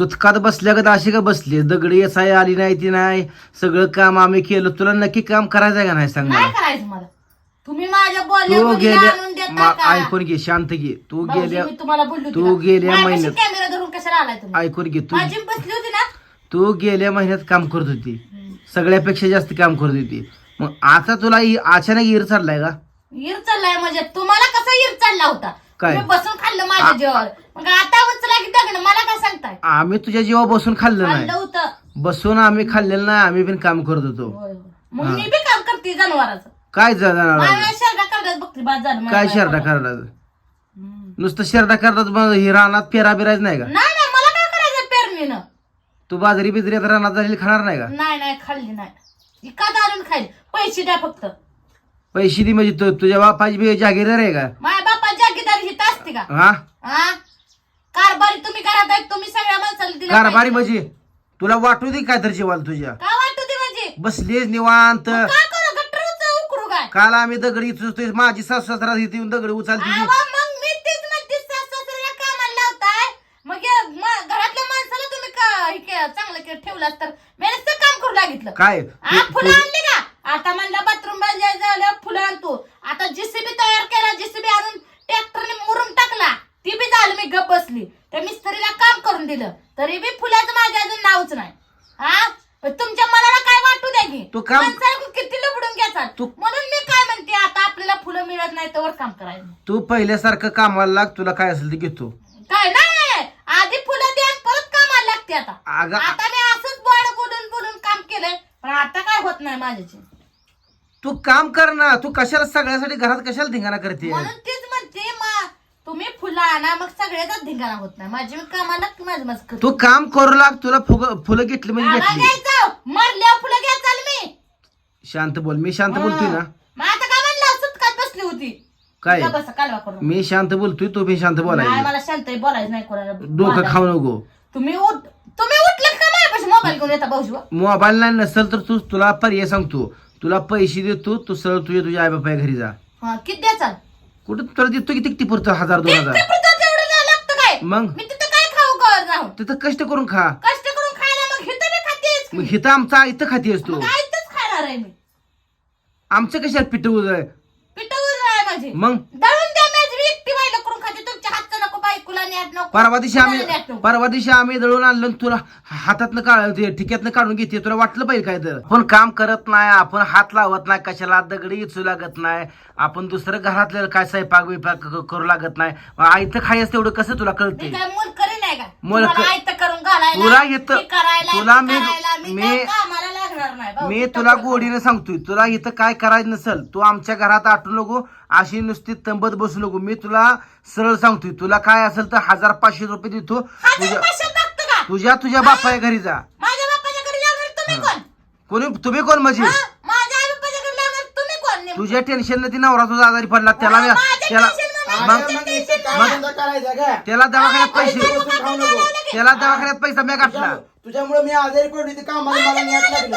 सुतकात बसल्या का अशी का बसली? दगडी येसाय आली नाही ती नाही. सगळं काम आम्ही केलं. तुला नक्की काम करायचंय का नाही सांग मला? काय करायचं मला. तुम्ही माझ्या तू बोलण्यामध्ये गेल्या आणून देता मा- का? ऐकून घे शांत घे. तू भाऊजी, गेल्या मी तुम्हाला बोलली तू गेल्या महिन्यात कॅमेरा धरून कशाला आलाय तुम्ही? ऐकून घे तू माझी बसली होती ना. तू गेल्या महिन्यात काम करत होती. सगळ्यापेक्षा जास्त काम करत होती. मग आता तुला इ- अचानक इर चाललाय का? इर चाललाय म्हणजे तुम्हाला कसा इर चालला होता? काय? बसून खाल्लं माझ्या मग आता उचला की दगड मला काय सांगताय? आम्ही तुझ्या जीवा बसून खाल्लं खाल्लं नाही होतं. बसून आम्ही खाल्लेलं नाही आम्ही पण काम करत होतो. होय, होय. मग मी बी काम करते जनावराचं. काय जाणार माझ्या शर्टा करतात बघते बाद झालं मला काय. करतात? हम्म. नुसतं शर्टा करतात मग ही रानात फेरा बिरायचं नाही का? नाही नाही मला काय करायचं पेरणीनं? तू बाजरी बिजरी आता रानात झालेली खाणार नाही का? नाही नाही खाल्ली नाही. इकात आणून खाईल. पैसे द्या फक्त. पैसे दे म्हणजे तू- तुझ्या बापाची बी जागीरदार आहे का? माझ्या बापा जागीदारी हित असते का? हा? हा? कारभारी तुम्ही करत आहेत तुम्ही सगळ्या माणसाला दिलं कारभारी पाहिजे. म्हणजे? तुला वाटू दे काय तर जेवाल तुझ्या. काय वाटत ते म्हणजे? बसलीस निवांत. मग काय करू? गटरच उकरू काय? काल आम्ही दगडी उचलतोय माझी सासू सासरा इथे येऊन दगडी उचलती आवा, मग मी तेच म्हणते सासऱ्याला कामाला लावताय. मग म- घरातल्या माणसाला तुम्ही का- हे के- चांगलं के- ठेवलं नुसतं काम करू लागितलं. काय? फुलं आणली का आता म्हणलं बाथरूम झालं फुलं आणतो आता जेसीबी तयार केला जेसीबी आणून ट्रॅक्टरने मुरुम टाकला ती बी झालं मी गप बसली त्या मिस्त्रीला काम करून दिलं तरी बी फुलाचं माझ्या अजून नावच नाही. हा? पण तुमच्या मनाला काय वाटू द्या की? तू काम- माणसाला किती लुबडून घ्यायचा तू- म्हणून मी काय म्हणते आता आपल्याला फुलं मिळत नाही तर काम करायचं तू पहिल्यासारखं कामाला लाग तुला काय असेल ते घेतो. काय नाही आधी फुलं द्या आणि परत कामाला लागते आता. अगं आता मी असंच बोड बोलून बोलून काम केलंय पण आता काय होत नाही माझ्याची तू काम कर ना तू कशाला सगळ्यासाठी घरात कशाला धिंगाणा करते म्हणून तीच म्हणते मा तुम्ही फुलं आणा मग सगळ्याचाच धिंगाणा होत नाही. माझी मी कामाला की माझं माझं करते. तू काम करू लाग तुला फुग फुलं घेतली म्हणजे घेतली. घ्यायचं. मरल्यावर फुलं घ्या चाल मी. शांत बोल मी शांत बोलतोय ना. मग आता काय म्हणलं? सुटकात बसली होती. काय? का बसा कालवा करून. मी शांत बोलतोय तू बी शांत नाही बोलायचं मला शांत बोलायचं नाही कोणाला. डोकं बोलायचं. खाऊ नको. तुम्ही उठ तुम्ही उठलं का माझ्यापाशी? मोबाईल घेऊन येता भाऊजी मोबाईल नाही नसेल तर तू तुला पर्याय सांगतो. तुला पैसे देतो तू सरळ तुझ्या तुझ्या आई बापा घरी जा. हा किती द्या चाल कुठं तुला देतो किती किती पुरतं हजार दोन हजार? मग? मी तिथं काय खाऊ कर जाऊन तिथं कष्ट करून खा. कष्ट करून खायला मग हिथं मी खातेच की. मग हिथं आमचा इथं खाती असतो मग आयतच खाणार आहे मी. आमचं कशात पिठ उजळ आहे माझी. मग? दळून द्या माझी मी एकटी व्हायला करून खाते तुमच्या हातचं नको बायकोला न्याट नको परवा दिवशी आम्ही. परवा दिवशी आम्ही दळून आणलं आणि तुला हातातनं काढ ते ठिक्यातनं काढून घेते तुला वाटलं पाहिजे काय तर? आपण काम करत नाही आपण हात लावत नाही कशाला दगडी इचू लागत नाही. आपण दुसरं घरातलं काय स्वयंपाक बिपाक क- करू लागत नाही. आईचं खायचं तेवढं कसं तुला कळते काय मूल करी नाही का? मूल तुम्हाला क- आयतं करून घालायला तुला येतं- तुला मी- मी मी- काय कामाला लागणार नाही भाऊ. मी तुला. गोडीने सांगतोय तुला इथं काय करायचं नसेल तू आमच्या घरात आटू नको अशी नुसती तंबत बसू नको. मी तुला सरळ सांगतोय तुला काय असेल तर हजार पाचशे रुपये देतो. हजार तुझ्या पाचशे टाकतं का? तुझ्या तुझ्या बापाच्या घरी जा. माझ्या बापाच्या घरी लागणार तुम्ही कोण? कोणी तुम्ही कोण म्हणजे? हा? माझ्या आई बापाच्या घरी लागणार तुम्ही कोण? नेमकं? तुझ्या टेन्शन ती नवरा तुझा आजारी पडला त्याला माझ्या त्याला tension मध्ये मग अगं, मग इथं काम धंदा करायचा का त्याला दवाखान्यात पैसे त्याला दवाखान्यात पैसा मी गाठला. तुझ्यामुळे मी आजारी पडली ते कामाला मला लागलं?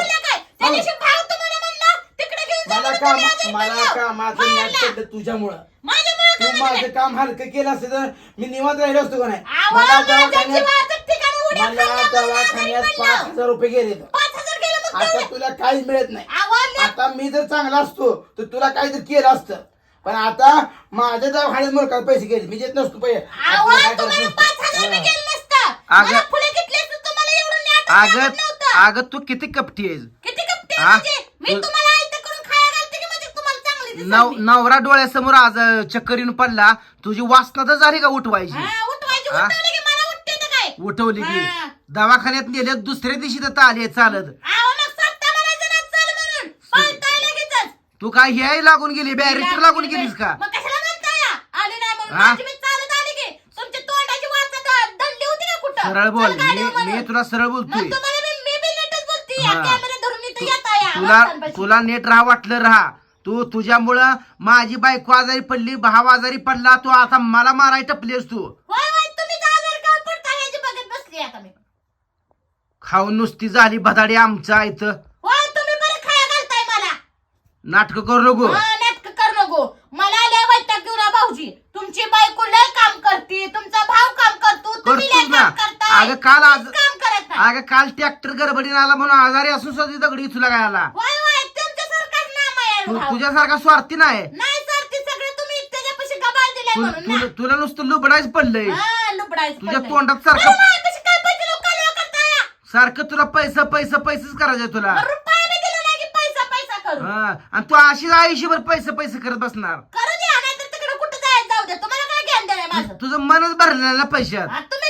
त्या दिवशी भाऊ तुम्हाला म्हणला, तिकडे घेऊन जा मला म्हणून काम तुम्ही आजारी मला पडला. कामाचं मारला. पडलं तुझ्यामुळं माझ्यामुळं तू काय माझं झालं? काम हलकं केलं असतं तर मी निवांत राहिलो असतो का नाही आवा, मला माझ्या दवाखान्यात जीवाचं ठिकाण उड्या मला खाल्ल्या, मला दवाखान्यात पाच पडलं. हजार रुपये गेले पाच हजार गेलं मग आता तेवढं. तुला काहीच मिळत नाही आवा, ले- आता मी जर चांगला असतो तर तुला काहीतरी केलं असतं पण आता माझ्या दवाखान्यात मुलगा पैसे गेले मी देत नसतो पैसे आवा, तुम्हाला पाच हजार बी गेलं नसतं. अगं- मला फुलं घेतली असती, तुम्हाला एवढं न्याट लागत अगं नव्हतं. अगं तू किती कपटी आहेस किती हा? म्हणजे? मी तू- तुम्हाला आयतं करून खायला घालते की म्हणजे तुम्हाला चांगली दिसेल नव? नवरा डोळ्यासमोर आज अं, चक्कर येऊन पडला तुझी वासना तर झाली का उठवायची हा, उठवायची, हा? उठवली की मला उठते तर काय? उठवली की हा. दवाखान्यात नेले दुसऱ्या दिवशी तर आली चालत आवा, मग स्वतः म्हणायचं ना, चल म्हणून. पळताय लगेचच. तू काय हे लागून गेली बॅरिस्टर लागून गेलीस का मग कशाला म्हणताय या? आली नाही म्हणून हा? माझी मी चालत आली की तुमच्या तोंडाची वाचा द- दंडली होती का कुठं सरळ बोल चल गाडीवर मी म्हणून. मी तुला सरळ मग बोलतोय तुम्हाला मी मी बी नीटच बोलते या हा. इथं येता या तुला. तुला नेट राहा वाटलं राहा. तू तुझ्यामुळं माझी बायको आजारी पडली भाव आजारी पडला तू आता मला माराय टपलीस तू. होय होय तुम्ही जाणार का पडता ह्याची बघत बसली आता मी? खाऊन नुसती झाली बदाडी आमच्या इथं. होय तुम्ही बरं खाया घालताय मला नाटकं कर नको मला लय वैताग घेऊन आ भाऊजी तुमची बायको लय काम करते तुमचा भाव काम करतो तुम्ही लय करतोच ना काम करता नाही अगं काल आज मीच काम करत नाही अगं काल ट्रॅक्टर गडबडीने आला म्हणून आजारी असून सुद्धा दगडी तुला काय आला. होय होय तुमच्यासारखाच नाम आहे तू भाऊ. तुझ्यासारखा स्वार्थी नाही. नाही सर ते सगळे तुम्ही त्याच्यापाशी गबाळ दिलाय तु- म्हणून ना. तुला- नुसतं लुबडायच पडलंय. हा, लुबडायचं तुझ्या पडलंय. तोंडात सारखं- काय पैसे करताय? सारखं तुला पैसा पैसा पैसेच करायचंय तुला. रुपया बी दिला नाही की पैसा पैसा करू? हा आणि तू अशीच आयुष्यभर पैसे पैसे करत बसणार. करू द्या नाही तर तिकडे कुठं जायचं जाऊ द्या. तुम्हाला काय ज्ञान देणार माझं? तुझं मनच भरलेलं ना पैशात. हा, तुम्ही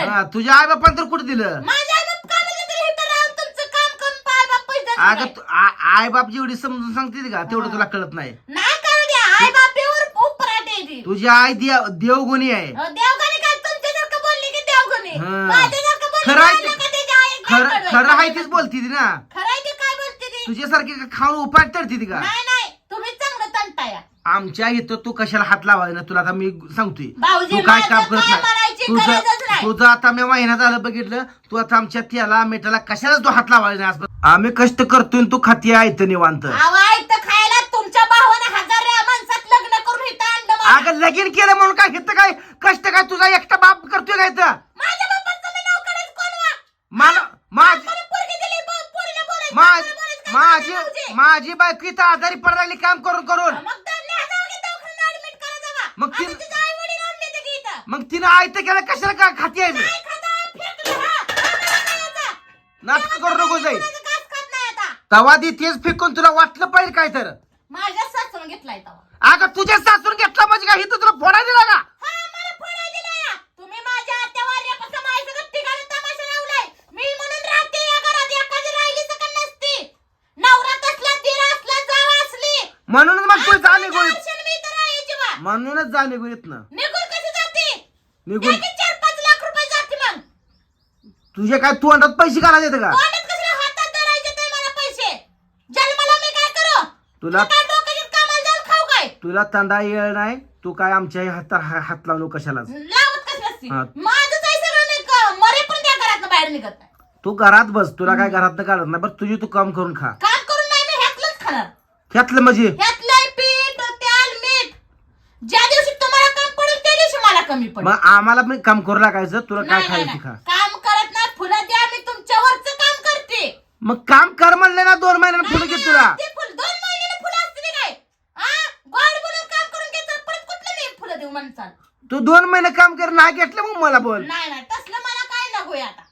हा, तुझ्या आई बापान तर कुठे दिलं? माझ्या आई बाप कामाला तर इथं राहून तुमचं काम करून पाय बाप पैसे देत अगं नाही. तू- आ- आई बाप जेवढी समजून सांगते का तेवढं तुला कळत नाही. नाही करू द्या आई बापेवर उपराटे येते तुझी आई देव देवगुणी आहे. देवगाने काय? तुमच्यासारखं बोलली की देवगुणी? हा. माझ्यासारखं बोलली खरं आहे की ते- म्हणलं का त्याची आई खरं गायकवाड खरं आहे. आहे तीच बोलती ती ना. खरं आहे ते काय बोलते ती? तुझ्यासारखी का खाऊन उपाट तडती ती का? नाही नाही. तुम्ही चांगलं तंटाया. आमच्या इथं तू कशाला हात लावाय ना तुला आता मी सांगतोय. भाऊजी, तू काय माझं काम करत काय म्हणायची नाही. गरजच तुझं नाही. तुझं आता मी महिना झालं बघितलं तू आता आमच्या त्याला मेटाला कशाला तू हात लावायला नाही. आम्ही कष्ट करतोय आणि तू खाती आहे निवांत आवा इथं खायला तुमच्या भावानं हजार या माणसात लग्न करून इथं आणलं मला. अगं लगीन केलं म्हणून काय घेतं काय कष्ट काय तुझा एकटा बाप करतोय काय तर माझ्या बापाचं मी नाव काढायचं कोण वा? मला माझ मला पोरगी दिली, पो- पोरीला बोलायचं, माझ पोरीला बोलायचं, काय माझी करायचं भाऊजी? माझी बायको इथं आजारी पडायला लागली काम करून करून मग तर न्या जाऊ की दवाखान्यात admit करा जावा. मग ती- आता तिचे आई-वडील आणले ते की इथं. मग तिनं आयतं केलं कशाला का खाती आहे. नाटक करू नको आता. तवा ती तेच फेकून तुला वाटलं पाहिजे काय तर माझ्या सासून घेतलाय तवा. अगं तुझ्या सासून घेतला म्हणजे काय इथं तुला फोडा दिला का हा, मला फोडायला दिला या. तुम्ही माझ्या आत्यावाऱ्यापासून माझ्या सगळं ठिकाणी तमाशा लावलाय. मी म्हणून राहते या घरात, एखादी राहिली सकट नसती. नवरा तसला, दीर असला, जाव असली. म्हणूनच मग तू जा निघून आयुष्यात मी इथं राहायची बा. म्हणूनच जा निघून येत ना निघून. की चार पाच लाख रुपये जाते मग. तुझे काय तोंडात पैसे घाला येतं का? तोंडात कशाला? हातात धरायचे ते मला पैसे. जन्माला मी काय करू? तुला काय डोक्याची कामाला जाऊन खाऊ काय? तुला तंडा येळ नाही तू काय आमच्या हात हात लावलो कशालाच लावत कसं असते हा. माझंच आहे सगळं मी क- मरे पण त्या घरात बाहेर निघत नाही. तू घरात बस तुला काय घरात काढत नाही बरं तुझी तू काम करून खा. काम करून नाही मी ह्यातलंच खाणार. ह्यातलं म्हणजे? कमी पडेल. मग आम्हाला पण काम करू लागायचं तुला काय नाही, काम करत नाही फुलं द्या मी तुमच्यावरच काम करते. मग काम कर म्हणले ना दोन महिन्यानं फुलं घे तुला. ते फुल दोन महिन्याला फुलं असते काय? हा गोड बोलून काम करून घेतात परत कुठलं मी फुलं देऊ म्हणसाल तू दोन महिने काम कर नाही घेतलं मग मला बोल. नाही नाही तसलं मला काय नको आता.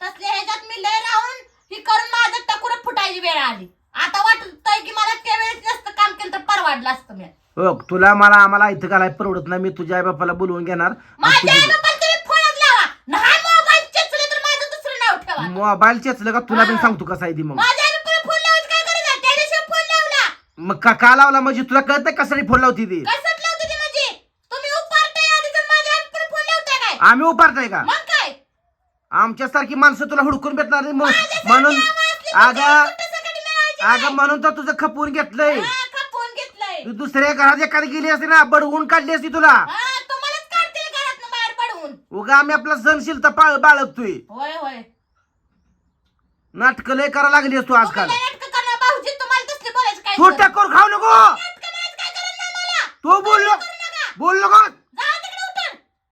तसल्या ह्याच्यात मी लय राहून ही करून माझं टकुर फुटायची वेळ आली. आता वाटतंय की मला त्यावेळेस काम केलं तर परवाडलं असतं मी. हो तुला मला आम्हाला इथं घालाय परवडत नाही. मी तुझ्या आई बापाला बोलवून घेणार. आणि माझ्या आई तुझी- बापाला तुम्ही फोनच लावा. नाही मोबाईल चेचले तर माझं दुसरं नाव ठेवा. मोबाईल चेचलं का? तुला पण. सांगतो कसा आहे ती मग. माझ्या आई बापाला फोन लावायचं काय करायचं त्या दिवशी फोन लावला. मग का का लावला? म्हणजे तुला कळतं कसा फोन लावती ती? ते म्हणजे? तुम्ही उपारताय आधी तर माझ्या आई बापाला फोन लावताय काय? आम्ही उपारताय का? मग काय? आमच्या सारखी माणसं तुला हुडकून भेटणार नाही म्हणून असली अगं अगं. म्हणून तर तुझं खपवून घेतलंय. तू दुसऱ्या घरात एखादी गेली असती ना बडवून काढली असती तुला. हा तुम्हालाच काढतील घरात बाहेर पडवून उगा आम्ही आपला सहनशीलता पाळ बाळगतोय. होय होय. नाटक लय करा लागली असतो आजकाल. तुम्ही लय नाटकं करणार भाऊजी तुम्हाला तसली बोलायचं काय तू टक्कर खाऊ नको. नाटकं म्हणायचं काय गरज नाही मला? तू बोललो करू नका. बोल नको.